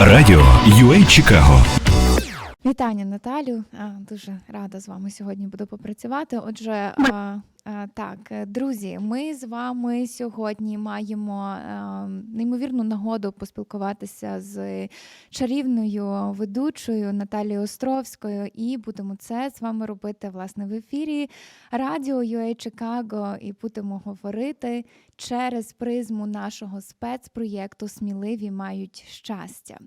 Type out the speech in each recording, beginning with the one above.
Радіо UA Чикаго. Вітання, Наталю. Дуже рада з вами сьогодні буду попрацювати. Отже, так, друзі, ми з вами сьогодні маємо неймовірну нагоду поспілкуватися з чарівною ведучою Наталією Островською, і будемо це з вами робити власне в ефірі Радіо UA Чикаго, і будемо говорити через призму нашого спецпроєкту Сміливі мають щастя.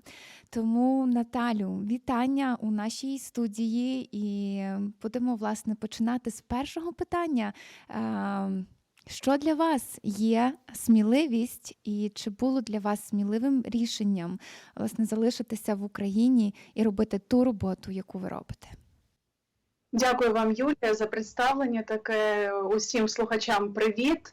Тому, Наталю, вітання у нашій студії, і будемо власне починати з першого питання. Е, Що для вас є сміливість, і чи було для вас сміливим рішенням власне залишитися в Україні і робити ту роботу, яку ви робите? Дякую вам, Юлія, за представлення. Таке усім слухачам привіт.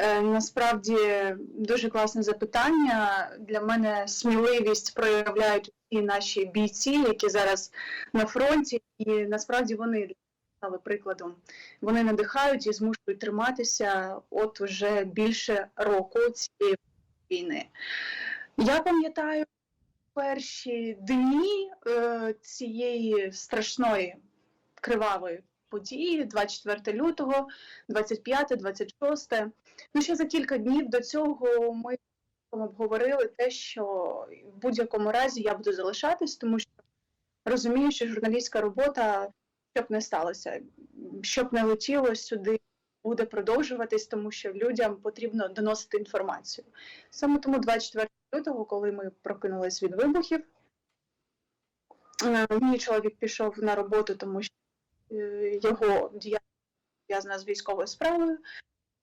Е, Насправді дуже класне запитання. Для мене сміливість проявляють і наші бійці, які зараз на фронті, і насправді вони стали прикладом. Вони надихають і змушують триматися от уже більше року цієї війни. Я пам'ятаю перші дні е, цієї страшної кривавої події 24 лютого, 25, 26. Ну, ще за кілька днів до цього ми обговорили те, що в будь-якому разі я буду залишатись, тому що розумію, що журналістська робота, щоб не сталося, щоб не летіло сюди, буде продовжуватись, тому що людям потрібно доносити інформацію. Саме тому 24 лютого, коли ми прокинулись від вибухів, е, мій чоловік пішов на роботу, тому що е, його діяльність пов'язана з військовою справою.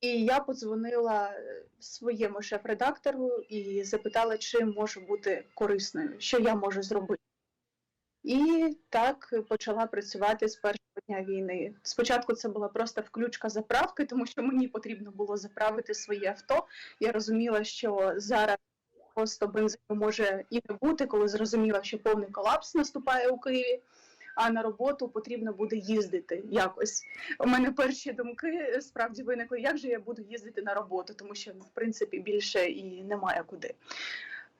І я подзвонила е, своєму шеф-редактору і запитала, чим можу бути корисною, що я можу зробити. І так почала працювати з першого дня війни. Спочатку це була просто включка заправки, тому що мені потрібно було заправити своє авто. Я розуміла, що зараз просто бензину може і не бути, коли зрозуміла, що повний колапс наступає у Києві. А на роботу потрібно буде їздити якось. У мене перші думки справді виникли, як же я буду їздити на роботу, тому що в принципі більше і немає куди.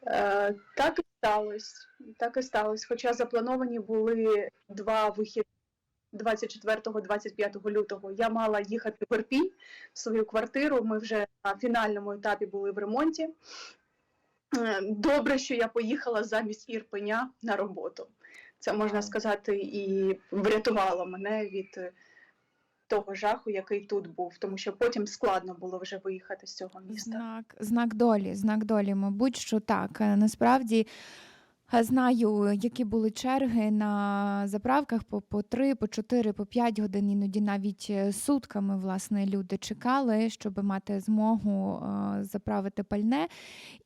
Е, так і сталося. Так і сталося. Хоча заплановані були два вихід 24-25 лютого. Я мала їхати в Ірпінь в свою квартиру. Ми вже на фінальному етапі були в ремонті. Е, Добре, що я поїхала замість Ірпеня на роботу. Це можна сказати, і врятувало мене від е, того жаху, який тут був, тому що потім складно було вже виїхати з цього міста. Знак, знак долі, знак долі, мабуть, що так. Е, Насправді е, знаю, які були черги на заправках по, по 3, по 4, по 5 годин, іноді навіть сутками власне люди чекали, щоб мати змогу заправити пальне.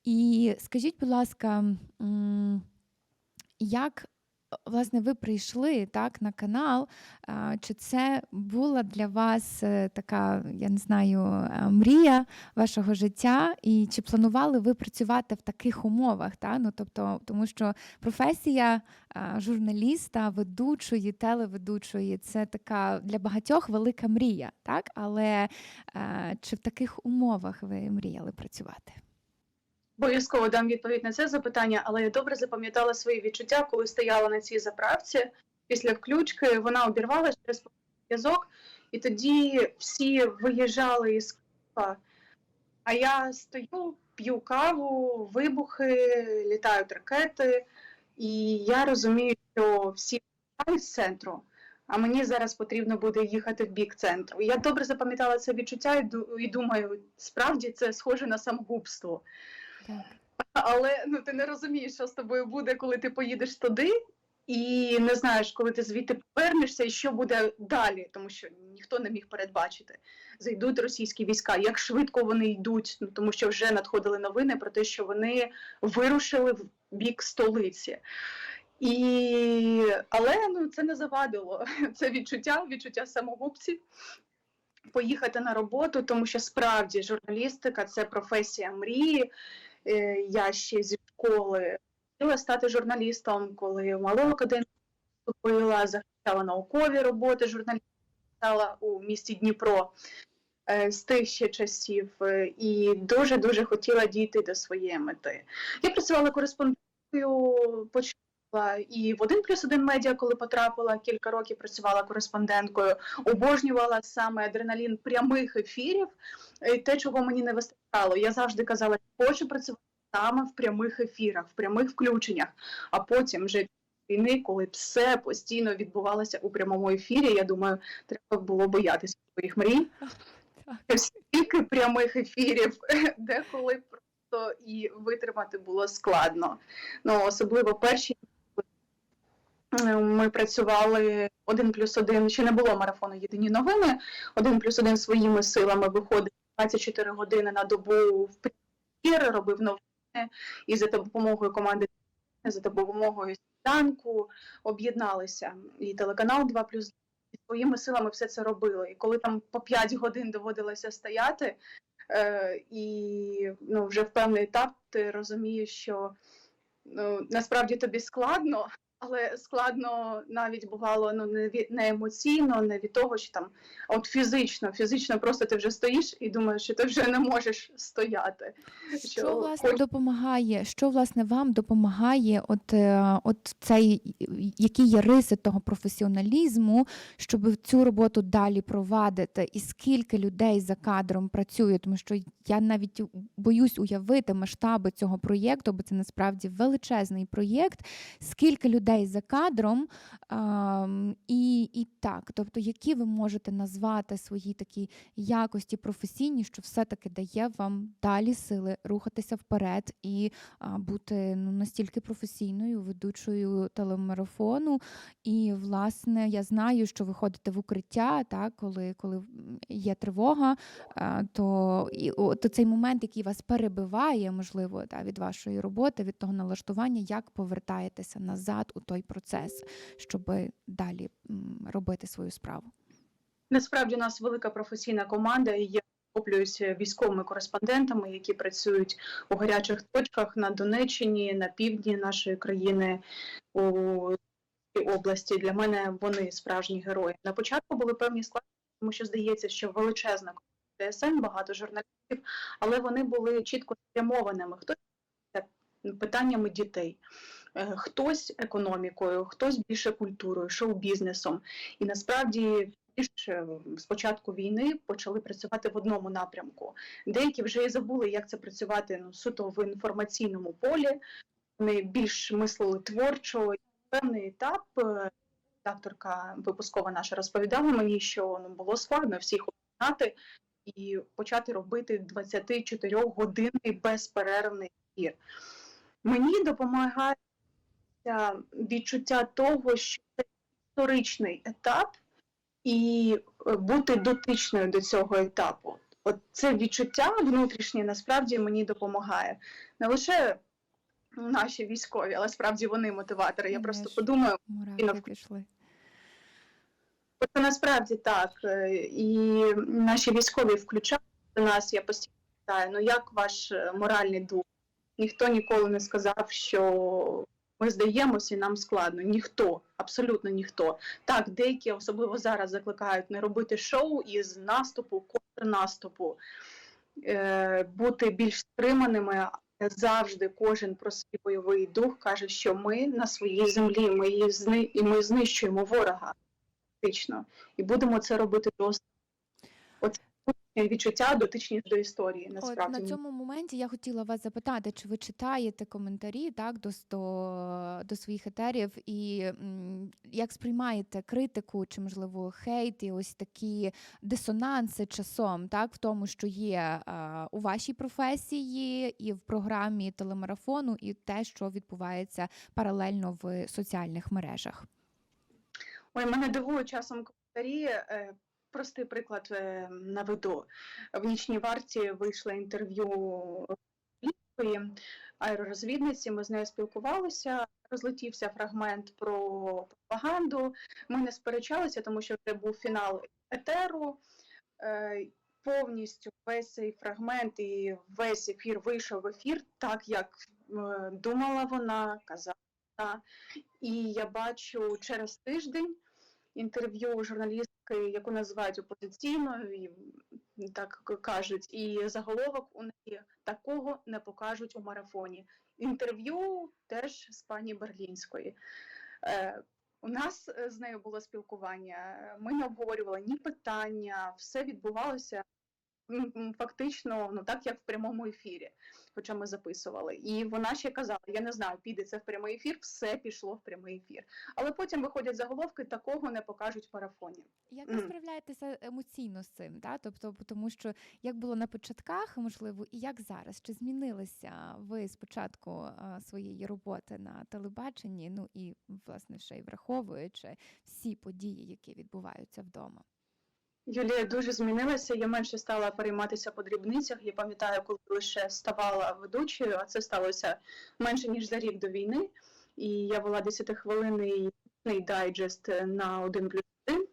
І скажіть, будь ласка, як власне ви прийшли так на канал? Чи це була для вас е, така, я не знаю, е, мрія вашого життя? І чи планували ви працювати в таких умовах? Та? Ну, тобто, тому що професія журналіста, ведучої, телеведучої це така для багатьох велика мрія, так? Але е, чи в таких умовах ви мріяли працювати? Обов'язково дам відповідь на це запитання, але я добре запам'ятала свої відчуття, коли стояла на цій заправці після включки. Вона обірвалася через зв'язок, і тоді всі виїжджали із Києва. А я стою, п'ю каву, вибухи, літають ракети, і я розумію, що всі виїжджають з центру. А мені зараз потрібно буде їхати в бік центру. Я добре запам'ятала це відчуття і думаю, справді це схоже на самогубство. Але ну ти не розумієш, що з тобою буде, коли ти поїдеш туди, і не знаєш, коли ти звідти повернешся, і що буде далі, тому що ніхто не міг передбачити. Зайдуть російські війська, як швидко вони йдуть, ну тому що вже надходили новини про те, що вони вирушили в бік столиці. І... Але ну, це не завадило. Це відчуття, відчуття самогубців. Поїхати на роботу, тому що справді журналістика це професія мрії. Е, Я ще зі школи хотіла стати журналістом, коли в малу академію вступила, захищала наукові роботи журналістів у місті Дніпро е, з тих ще часів, е, і дуже дуже хотіла дійти до своєї мети. Я працювала кореспондентом почала і в один плюс один медіа, коли потрапила, кілька років працювала кореспонденткою, обожнювала саме адреналін прямих ефірів, е, те, чого мені не вистачало. Я завжди казала, хочу працювати саме в прямих ефірах, в прямих включеннях. А потім вже війни, коли все постійно відбувалося у прямому ефірі, я думаю, треба було боятися своїх мрій. Стільки прямих ефірів, деколи просто і витримати було складно. Ну, особливо перші ми працювали один плюс один, ще не було марафону Єдині новини. Один плюс один своїми силами виходив 24 години на добу в ефір, робив новини і за допомогою команди, за допомогою сніданку об'єдналися. І телеканал 2 плюс і своїми силами все це робили. І коли там по 5 годин доводилося стояти, е, і ну, вже в певний етап ти розумієш, що ну, насправді тобі складно, але складно навіть бувало ну, не, від, не емоційно, не від того, що там от фізично, фізично просто ти вже стоїш і думаєш, що ти вже не можеш стояти. Що власне хоч- допомагає? Що власне вам допомагає? От, е, от цей які є риси того професіоналізму, щоб цю роботу далі провадити, і скільки людей за кадром працює? Тому що я навіть боюсь уявити масштаби цього проєкту, бо це насправді величезний проєкт. Скільки людей за кадром, і, і так, тобто, які ви можете назвати свої такі якості професійні, що все-таки дає вам далі сили рухатися вперед і бути ну, настільки професійною ведучою телемарафону. І, власне, я знаю, що ви ходите в укриття, так, коли, коли є тривога, то, і, от цей момент, який вас перебиває, можливо, та, від вашої роботи, від того налаштування, як повертаєтеся назад у той процес, щоб далі робити свою справу. Насправді у нас велика професійна команда, і я захоплююся військовими кореспондентами, які працюють у гарячих точках на Донеччині, на півдні нашої країни у області. Для мене вони справжні герої. На початку були певні складності, тому що здається, що величезна ТСН, багато журналістів, але вони були чітко спрямованими. Хтось питаннями дітей. Е, Хтось економікою, хтось більше культурою, шоу-бізнесом. І насправді е, з початку війни почали працювати в одному напрямку. Деякі вже і забули, як це працювати ну, суто в інформаційному полі. Вони більш мислили творчо. Певний етап е, редакторка випускова наша розповідала мені, що ну, було складно всіх об'єднати і почати робити 24 годинний безперервний ефір. Мені допомагає відчуття того, що це історичний етап і е, бути дотичною до цього етапу. От це відчуття внутрішнє насправді мені допомагає. Не лише наші військові, але справді вони мотиватори. Я просто подумаю, Мурахи пішли. це насправді так. е, І наші військові включають до нас. Я постійно питаю, ну як ваш е, моральний дух? Ніхто ніколи не сказав, що ми здаємося і нам складно. Ніхто, абсолютно ніхто. Так, деякі, особливо зараз, закликають не робити шоу із наступу, контрнаступу, е, бути більш стриманими. Завжди кожен про свій бойовий дух каже, що ми на своїй землі, ми її зни... і ми знищуємо ворога фактично, і будемо це робити до останнього. Оце відчуття дотичність до історії. От на цьому моменті я хотіла вас запитати, чи ви читаєте коментарі так до, до, до своїх етерів, і м, як сприймаєте критику, чи можливо хейт, і ось такі дисонанси часом, так в тому, що є а, у вашій професії і в програмі телемарафону, і те, що відбувається паралельно в соціальних мережах. Ой, мене дивують часом коментарі. Простий приклад е, наведу. В нічній варті вийшло інтерв'ю аеророзвідниці. Ми з нею спілкувалися. Розлетівся фрагмент про пропаганду. Ми не сперечалися, тому що вже був фінал етеру. Е, Повністю весь цей фрагмент і весь ефір вийшов в ефір так, як е, думала вона, казала. І я бачу через тиждень інтерв'ю журналістки, яку називають опозиційною, так кажуть, і заголовок у неї такого не покажуть у марафоні. інтерв'ю теж з пані Берлінської. Е, У нас е, з нею було спілкування. Ми не обговорювали ні питання, все відбувалося фактично ну так, як в прямому ефірі, хоча ми записували. І вона ще казала: я не знаю, піде це в прямий ефір, все пішло в прямий ефір. Але потім виходять заголовки, такого не покажуть в марафоні. Як ви справляєтеся емоційно з цим? Да? Тобто, тому що як було на початках, можливо, і як зараз? Чи змінилися ви з початку а, своєї роботи на телебаченні? Ну і власне ще й враховуючи всі події, які відбуваються вдома? Юлія дуже змінилася. Я менше стала перейматися по дрібницях. Я пам'ятаю, коли лише ставала ведучою, а це сталося менше ніж за рік до війни. І я вела 10-хвилинний дайджест на 1 плюс 1.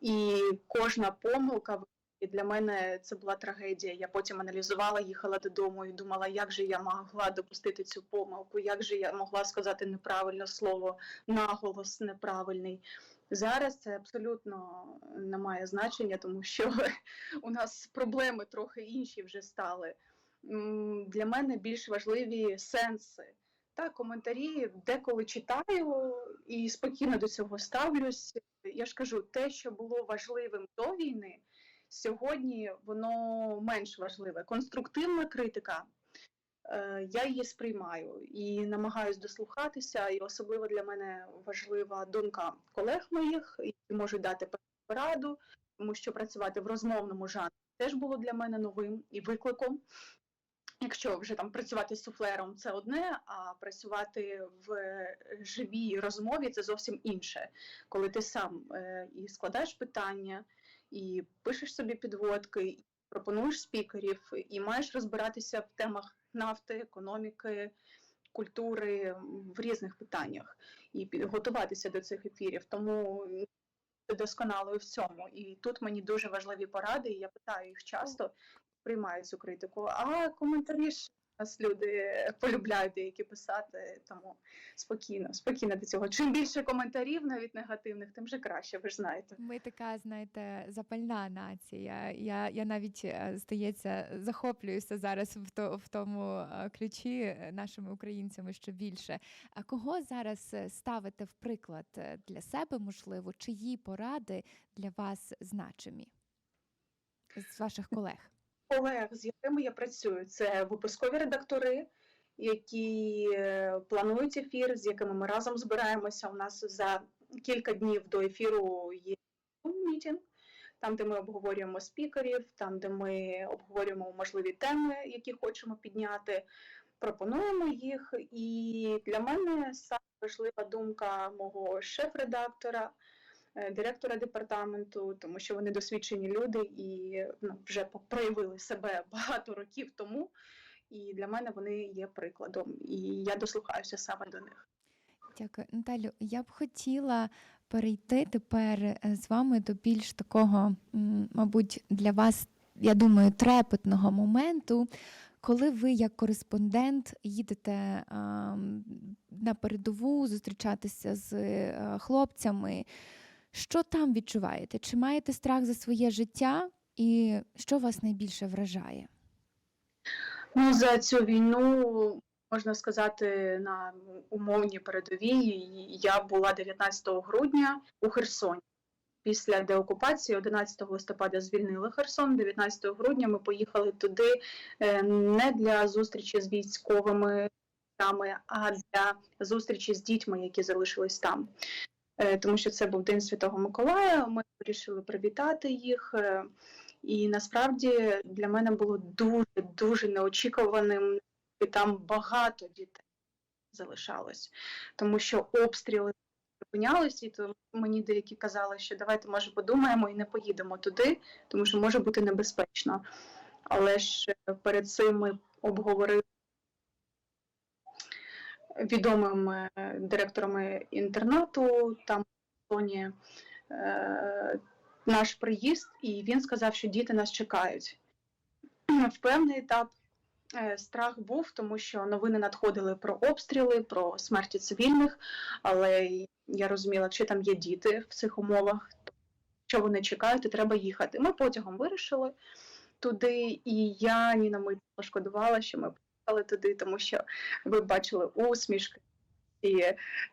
І кожна помилка і для мене це була трагедія. Я потім аналізувала, їхала додому і думала, як же я могла допустити цю помилку, як же я могла сказати неправильне слово, наголос неправильний. Зараз це абсолютно не має значення, тому що у нас проблеми трохи інші вже стали. Для мене більш важливі сенси. Та коментарі деколи читаю і спокійно до цього ставлюсь. Я ж кажу, те, що було важливим до війни, сьогодні воно менш важливе. Конструктивна критика. Е, Я її сприймаю і намагаюсь дослухатися, і особливо для мене важлива думка колег моїх, які можуть дати пораду, тому що працювати в розмовному жанрі теж було для мене новим і викликом. Якщо вже там працювати з суфлером, це одне, а працювати в живій розмові це зовсім інше. Коли ти сам е, і складаєш питання, і пишеш собі підводки, і пропонуєш спікерів, і маєш розбиратися в темах нафти, економіки, культури в різних питаннях і готуватися до цих ефірів. Тому досконалою в цьому. І тут мені дуже важливі поради, і я питаю їх часто, приймаю цю критику. А коментарі ж нас люди полюбляють деякі писати, тому спокійно, спокійно до цього. Чим більше коментарів, навіть негативних, тим же краще, ви ж знаєте. Ми така, знаєте, запальна нація. Я, я навіть, е, здається, захоплююся зараз в, то, в тому е, ключі е, нашими українцями ще більше. А кого зараз ставите в приклад для себе, можливо, чиї поради для вас значимі з ваших колег? Колег, з якими я працюю, це випускові редактори, які е, планують ефір, з якими ми разом збираємося. У нас за кілька днів до ефіру є мітінг, там, де ми обговорюємо спікерів, там, де ми обговорюємо можливі теми, які хочемо підняти, пропонуємо їх. І для мене саме важлива думка мого шеф-редактора директора департаменту, тому що вони досвідчені люди і ну, вже проявили себе багато років тому. І для мене вони є прикладом, і я дослухаюся саме до них. Дякую, Наталю. Я б хотіла перейти тепер е, з вами до більш такого, мабуть, для вас, я думаю, трепетного моменту, коли ви як кореспондент їдете на передову зустрічатися з е, хлопцями. Що там відчуваєте? Чи маєте страх за своє життя? І що вас найбільше вражає? Ну за цю війну можна сказати на умовній передовій. Я була 19 грудня у Херсоні. Після деокупації 11 листопада звільнили Херсон. 19 грудня ми поїхали туди е, не для зустрічі з військовими, а для зустрічі з дітьми, які залишились там. Е, Тому що це був День Святого Миколая. Ми вирішили привітати їх. е, І насправді для мене було дуже дуже неочікуваним. І там багато дітей залишалось, тому що обстріли припинялись, і то мені деякі казали, що давайте може подумаємо і не поїдемо туди, тому що може бути небезпечно. Але ж е, перед цим ми обговорили відомими директорами інтернату там Тоні е, наш приїзд, і він сказав, що діти нас чекають. В певний етап е, страх був, тому що новини надходили про обстріли, про смерті цивільних, але я розуміла, якщо там є діти в цих умовах, що вони чекають, то треба їхати. Ми потягом вирішили туди, і я ні на мить пошкодувала, що ми туди, тому що ви бачили усмішки і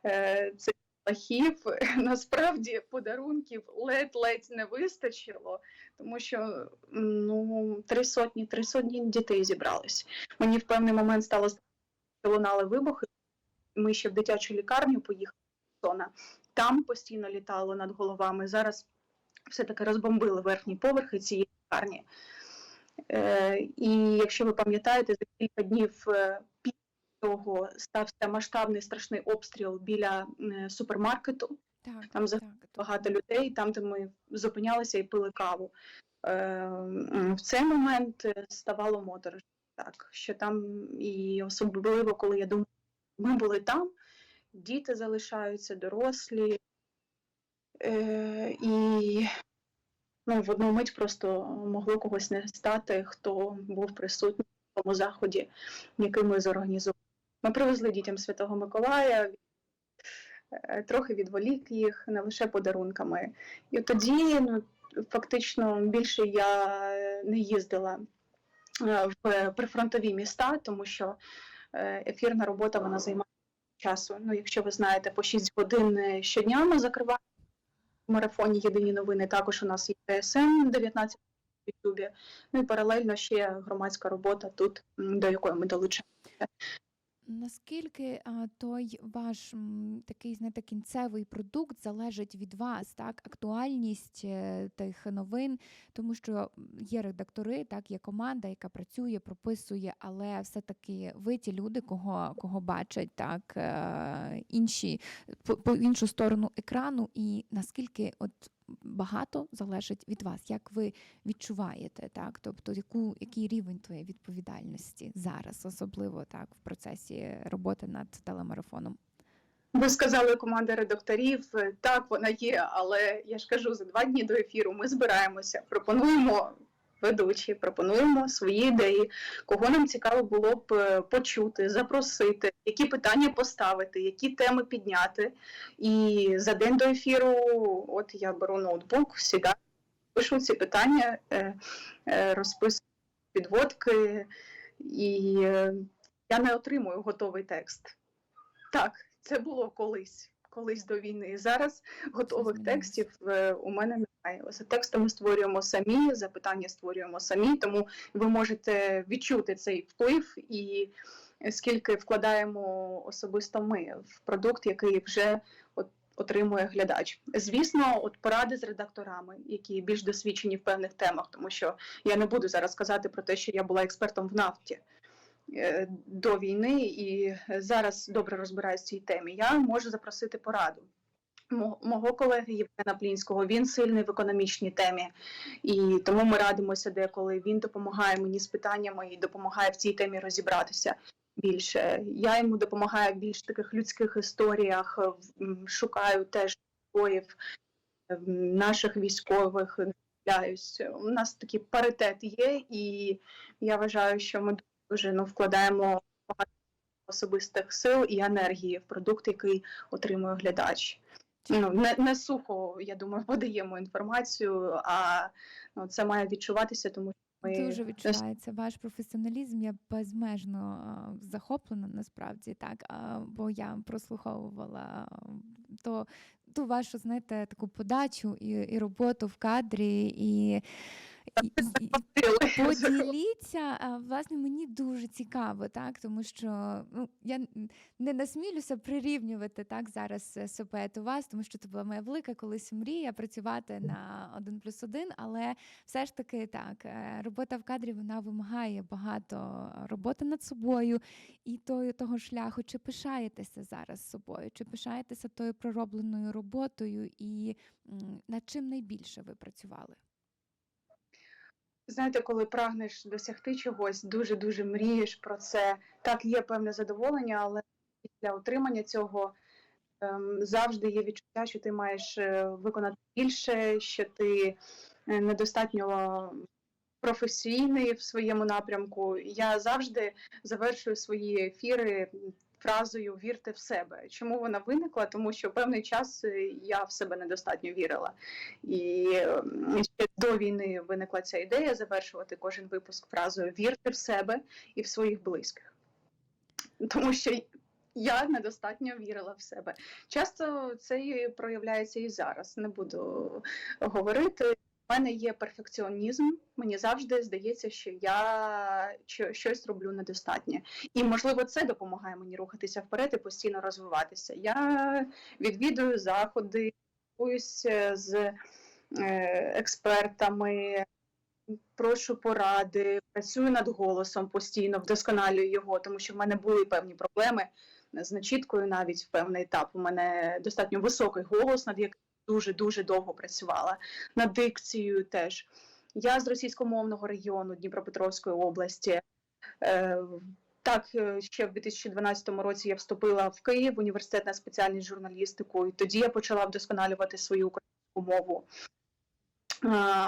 е, це лахів. Насправді подарунків ледь-ледь не вистачило, тому що ну три сотні, три сотні дітей зібрались. Мені в певний момент стало що лунали вибухи. Ми ще в дитячу лікарню поїхали. Там постійно літало над головами. Зараз все-таки розбомбили верхні поверхи цієї лікарні. Е, і якщо ви пам'ятаєте, за кілька днів е, після того стався масштабний страшний обстріл біля е, супермаркету. Так, Там так, Багато людей, там, де ми зупинялися і пили каву. В цей момент ставало моторошно. Так, що там, і особливо, коли я думаю, ми були там, діти залишаються, дорослі. Е, і ну, в одну мить просто могло когось не стати, хто був присутній в тому заході, який ми зорганізували. Ми привезли дітям Святого Миколая, е, трохи відволік їх не лише подарунками. І тоді ну, фактично більше я не їздила е, в прифронтові міста, тому що е, ефірна робота вона займає часу. Ну, якщо ви знаєте, по 6 годин щодня ми закриваємо марафоні Єдині новини. Також у нас є ТСН 19 в Ютубі. Ну і паралельно ще громадська робота тут, до якої ми долучаємо. Наскільки той ваш такий знаєте, кінцевий продукт залежить від вас, так? Актуальність е, тих новин, тому що є редактори, так, є команда, яка працює, прописує, але все-таки ви ті люди, кого, кого бачать так, е, інші по, по іншу сторону екрану, і наскільки от багато залежить від вас, як ви відчуваєте, так? Тобто, яку, який рівень твоєї відповідальності зараз, особливо так в процесі роботи над телемарафоном? Ви сказали команда редакторів. Так, вона є, але я ж кажу, за два дні до ефіру ми збираємося, пропонуємо ведучі, пропонуємо свої ідеї, кого нам цікаво було б е, почути, запросити, які питання поставити, які теми підняти. І за день до ефіру, от я беру ноутбук, сідаю, пишу ці питання, е, е, розписую підводки, і я не отримую готовий текст. Так, це було колись, колись до війни. Зараз готових текстів у мене Ось тексти ми створюємо самі, запитання створюємо самі, тому ви можете відчути цей вплив і скільки вкладаємо особисто ми в продукт, який вже от, отримує глядач. Звісно, от поради з редакторами, які більш досвідчені в певних темах, тому що я не буду зараз казати про те, що я була експертом в нафті е, до війни і зараз добре розбираюсь в цій темі. Я можу запросити пораду. Мо- Мого колеги Євгена Плінського він сильний в економічній темі, і тому ми радимося деколи. Він допомагає мені з питаннями і допомагає в цій темі розібратися більше. Я йому допомагаю в більш таких людських історіях, шукаю теж героїв е, наших військових. У нас такий паритет є, і я вважаю, що ми дуже ну, вкладаємо багато особистих сил і енергії в продукт, який отримує глядач. Ну, не, не сухо, я думаю, подаємо інформацію, а ну, це має відчуватися, тому що ми Дуже відчувається ваш професіоналізм. Я безмежно захоплена насправді так. Бо я прослуховувала то ту вашу, знаєте, таку подачу і, і роботу в кадрі, і, Поділіться, власне, мені дуже цікаво, так, тому що ну, я не насмілюся прирівнювати так зараз е, себе до вас, тому що це була моя велика колись мрія працювати на один плюс один, але все ж таки так, е, робота в кадрі вона вимагає багато роботи над собою і тою, того шляху. Чи пишаєтеся зараз собою, чи пишаєтеся тою проробленою роботою, і над чим найбільше ви працювали? Знаєте, коли прагнеш досягти чогось, дуже дуже мрієш про це. Так, є певне задоволення, але після отримання цього ем, завжди є відчуття, що ти маєш е, виконати більше, що ти е, недостатньо професійний в своєму напрямку. Я завжди завершую свої ефіри фразою Вірте в себе. Чому вона виникла? Тому що певний час е, я в себе недостатньо вірила. І ще до війни виникла ця ідея завершувати кожен випуск фразою Вірте в себе і в своїх близьких. тому що я недостатньо вірила в себе. Часто це проявляється і зараз. Не буду говорити. У мене є перфекціонізм. Мені завжди здається, що я щось роблю недостатньо. І можливо, це допомагає мені рухатися вперед і постійно розвиватися. Я відвідую заходи, спілкуюся з е, експертами, прошу поради, працюю над голосом постійно, вдосконалюю його, тому що в мене були певні проблеми з начіткою навіть в певний етап. У мене достатньо високий голос, над яким дуже дуже довго працювала, над дикцією теж. Я з російськомовного регіону Дніпропетровської області. Е, так, е, ще в 2012 році я вступила в Київ університет на спеціальність журналістику, і тоді я почала вдосконалювати свою українську мову.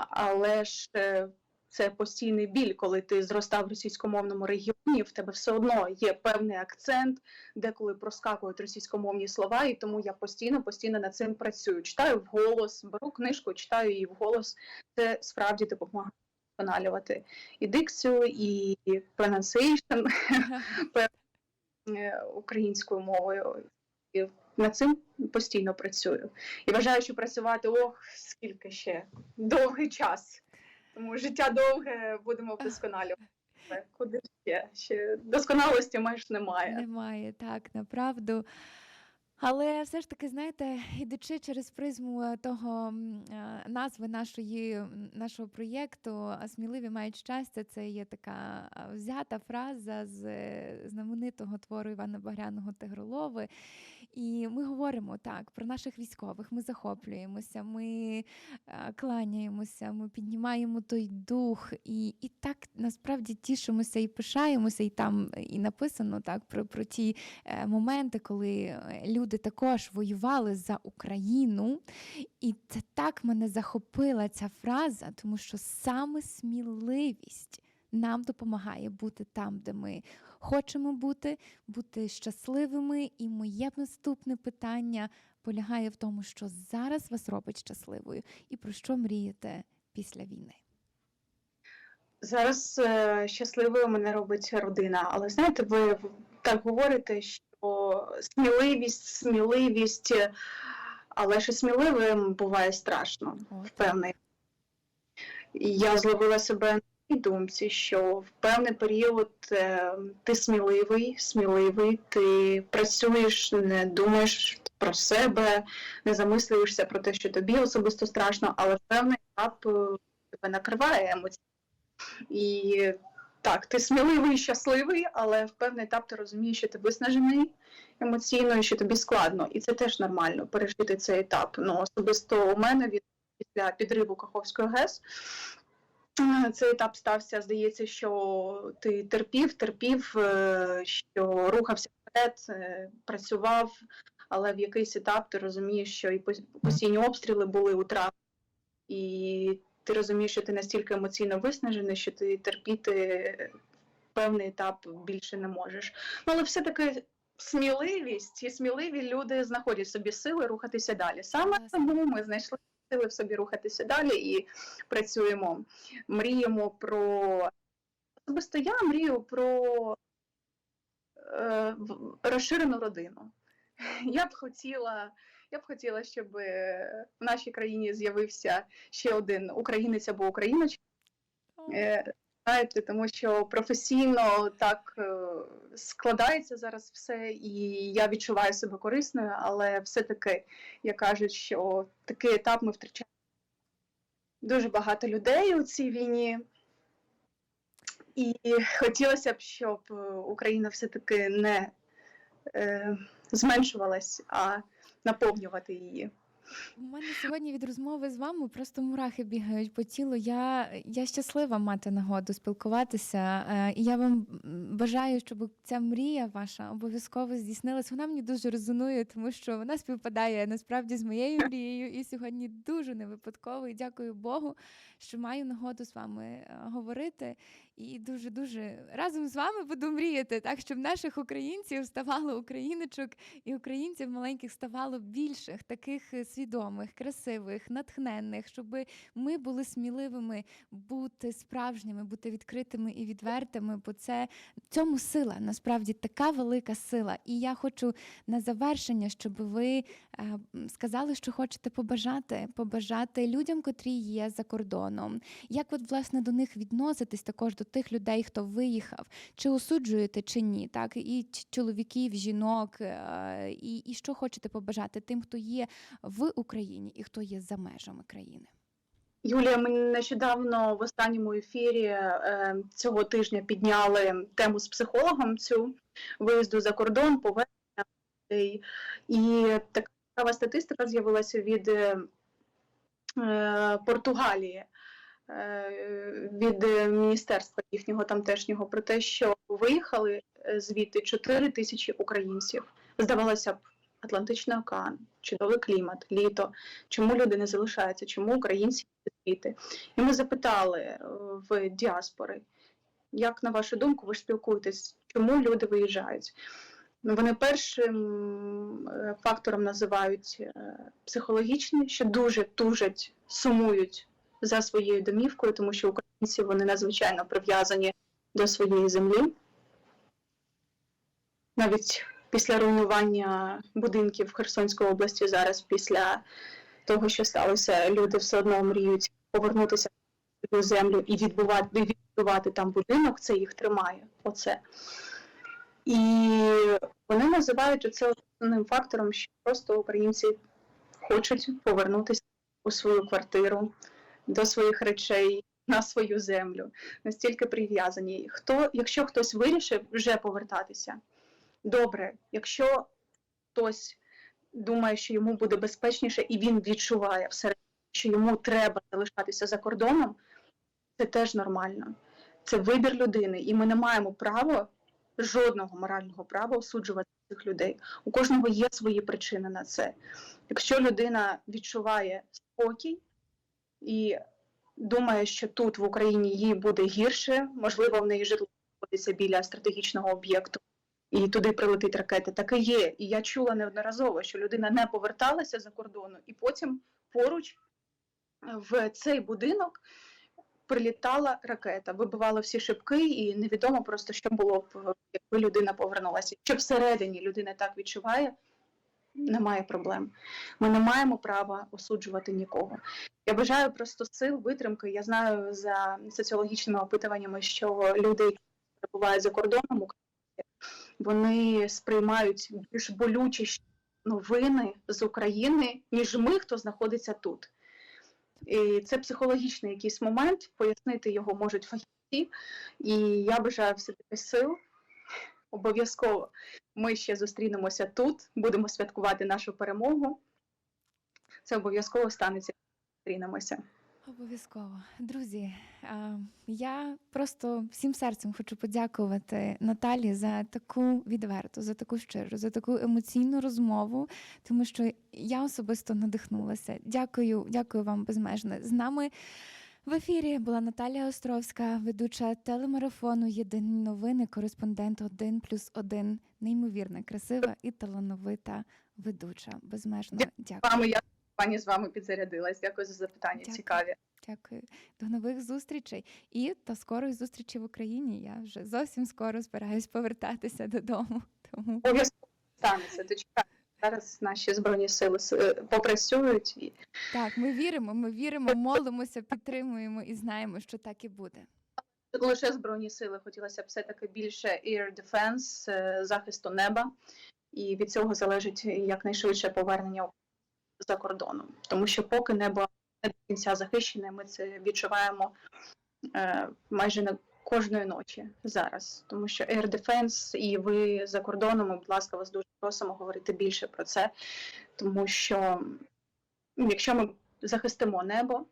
Але ж е, це постійний біль, коли ти зростав в російськомовному регіоні, в тебе все одно є певний акцент, деколи проскакують російськомовні слова, і тому я постійно, постійно над цим працюю. Читаю вголос, беру книжку, читаю її вголос. Це справді допомагає вдосконалювати і дикцію, і pronunciation е, українською мовою. І над цим постійно працюю. І вважаю, що працювати ох, скільки ще довгий час. Тому життя довге будемо вдосконалювати. Куди ще? Ще досконалості майже немає. Немає, так, направду. Але все ж таки, знаєте, ідучи через призму е, того е, назви нашої, нашого проєкту Сміливі мають щастя, це є така е, взята фраза з знаменитого твору Івана Багряного Тигролови. І ми говоримо так про наших військових. Ми захоплюємося, ми кланяємося, ми піднімаємо той дух, і, і так насправді тішимося і пишаємося. І там і написано так про, про ті моменти, коли е, люди також воювали за Україну. І це так мене захопила ця фраза, тому що саме сміливість. Нам допомагає бути там, де ми хочемо бути, бути щасливими. І моє наступне питання полягає в тому, що зараз вас робить щасливою, і про що мрієте після війни. Зараз е, щасливою мене робить родина. Але знаєте, ви так говорите, що сміливість, сміливість, е, але ж і сміливим буває страшно От. в певний. Я зловила себе на тій думці, що в певний період е, ти сміливий, сміливий, ти працюєш, не думаєш про себе, не замислюєшся про те, що тобі особисто страшно, але в певний етап е, тебе накриває емоційно. І так, ти сміливий щасливий, але в певний етап ти розумієш, що ти виснажений емоційно, і що тобі складно. І це теж нормально пережити цей етап. Ну, особисто у мене від після підриву Каховської ГЕС. е, Цей етап стався, здається, що ти терпів, терпів, е, що рухався вперед, е, працював, але в якийсь етап ти розумієш, що і постійні обстріли були у травні, і ти розумієш, що ти настільки емоційно виснажений, що ти терпіти певний етап більше не можеш. Ну, але все-таки сміливість і сміливі люди знаходять собі сили рухатися далі. Саме тому ми знайшли сили в собі рухатися далі і працюємо. Мріємо про особисто я мрію про е, розширену родину. Я б хотіла, я б хотіла, щоб е, в нашій країні з'явився ще один українець або україночка. Е, Знаєте, тому що професійно так е, складається зараз все, і я відчуваю себе корисною, але все-таки як кажуть, що такий етап ми втрачаємо дуже багато людей у цій війні. І хотілося б, щоб Україна все-таки не е, зменшувалась, а наповнювати її. У мене сьогодні від розмови з вами просто мурахи бігають по тілу. Я, я щаслива мати нагоду спілкуватися. е, І я вам бажаю, щоб ця мрія ваша обов'язково здійснилась. Вона мені дуже резонує, тому що вона співпадає насправді з моєю мрією. І сьогодні дуже не випадково. І дякую Богу, що маю нагоду з вами е, говорити. І дуже дуже разом з вами буду мріяти, так щоб наших українців ставало україночок і українців маленьких ставало більших, таких е, свідомих, красивих, натхненних, щоб ми були сміливими бути справжніми, бути відкритими і відвертими, бо це цьому сила, насправді така велика сила. І я хочу на завершення, щоб ви е, сказали, що хочете побажати, побажати людям, котрі є за кордоном. Як от власне до них відноситись також до тих людей, хто виїхав, чи осуджуєте, чи ні, так і чоловіків, жінок, е, і, і що хочете побажати тим, хто є в Україні і хто є за межами країни? Юлія, ми нещодавно в останньому ефірі е, цього тижня підняли тему з психологом цю виїзду за кордон, повернення людей. І така статистика з'явилася від е, Португалії, від е, міністерства їхнього тамтешнього про те, що виїхали е, звідти 4 тисячі українців. Здавалося б, Атлантичний океан, чудовий клімат, літо. Чому люди не залишаються? Чому українці звідти? І ми запитали е, в діаспори, як на вашу думку, ви ж спілкуєтесь, чому люди виїжджають? Ну, Вони першим е, фактором називають е, психологічний, що дуже тужать, сумують за своєю домівкою, тому що українці вони надзвичайно прив'язані до своєї землі. Навіть після руйнування будинків в Херсонській області зараз, після того, що сталося, люди все одно мріють повернутися свою землю і відбувати, і відбудувати там будинок, це їх тримає. Оце. І вони називають оце основним фактором, що просто українці хочуть повернутися у свою квартиру, до своїх речей, на свою землю, настільки прив'язані. Хто, якщо хтось вирішив вже повертатися, добре, якщо хтось думає, що йому буде безпечніше, і він відчуває всередині, що йому треба залишатися за кордоном, це теж нормально. Це вибір людини, і ми не маємо права, жодного морального права осуджувати цих людей. У кожного є свої причини на це. Якщо людина відчуває спокій і думає, що тут в Україні їй буде гірше, можливо, в неї житло знаходиться біля стратегічного об'єкту, і туди прилетить ракета. Таке є. І я чула неодноразово, що людина не поверталася за кордону, і потім поруч в цей будинок прилітала ракета, вибивала всі шибки, і невідомо просто, що було б, якби людина повернулася. Якщо всередині людина так відчуває, немає проблем. Ми не маємо права осуджувати нікого. Я бажаю просто сил, витримки. Я знаю за соціологічними опитуваннями, що люди, які перебувають за кордоном, вони сприймають більш болючі новини з України, ніж ми, хто знаходиться тут. І це психологічний якийсь момент, пояснити його можуть фахівці. І я бажаю все таки сил. Обов'язково ми ще зустрінемося тут, будемо святкувати нашу перемогу. Це обов'язково станеться. Зустрінемося. Обов'язково. Друзі, я просто всім серцем хочу подякувати Наталі за таку відверту, за таку щиру, за таку емоційну розмову, тому що я особисто надихнулася. Дякую, дякую вам безмежно. З нами в ефірі була Наталія Островська, ведуча телемарафону Єдині новини, кореспондент 1 плюс 1. Неймовірна, красива і талановита ведуча. Безмежно дякую. Вами я пані з вами підзарядилась. Дякую за запитання. Дякую. Цікаві. Дякую. До нових зустрічей і до скорої зустрічі в Україні. Я вже зовсім скоро збираюсь повертатися додому. Тому Обов'язково станеться. Дочекайте. Зараз наші збройні сили с- попрацюють так, ми віримо, ми віримо, молимося, підтримуємо і знаємо, що так і буде. лише збройні сили хотілося б все таки більше air defense, е, захисту неба, і від цього залежить якнайшвидше повернення за кордоном. Тому що поки небо не до кінця захищене, ми це відчуваємо е, майже на кожної ночі зараз. Тому що air defense і ви за кордоном, будь ласка, вас дуже просимо говорити більше про це, тому що якщо ми захистимо небо,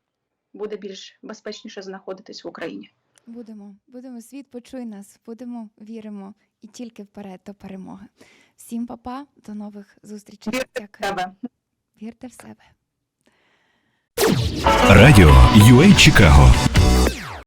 буде більш безпечніше знаходитись в Україні. Будемо, будемо, світ почуй нас, будемо, віримо і тільки вперед до перемоги. Всім па-па, до нових зустрічей. Вірте в себе. Вірте в себе. Радіо UA Чикаго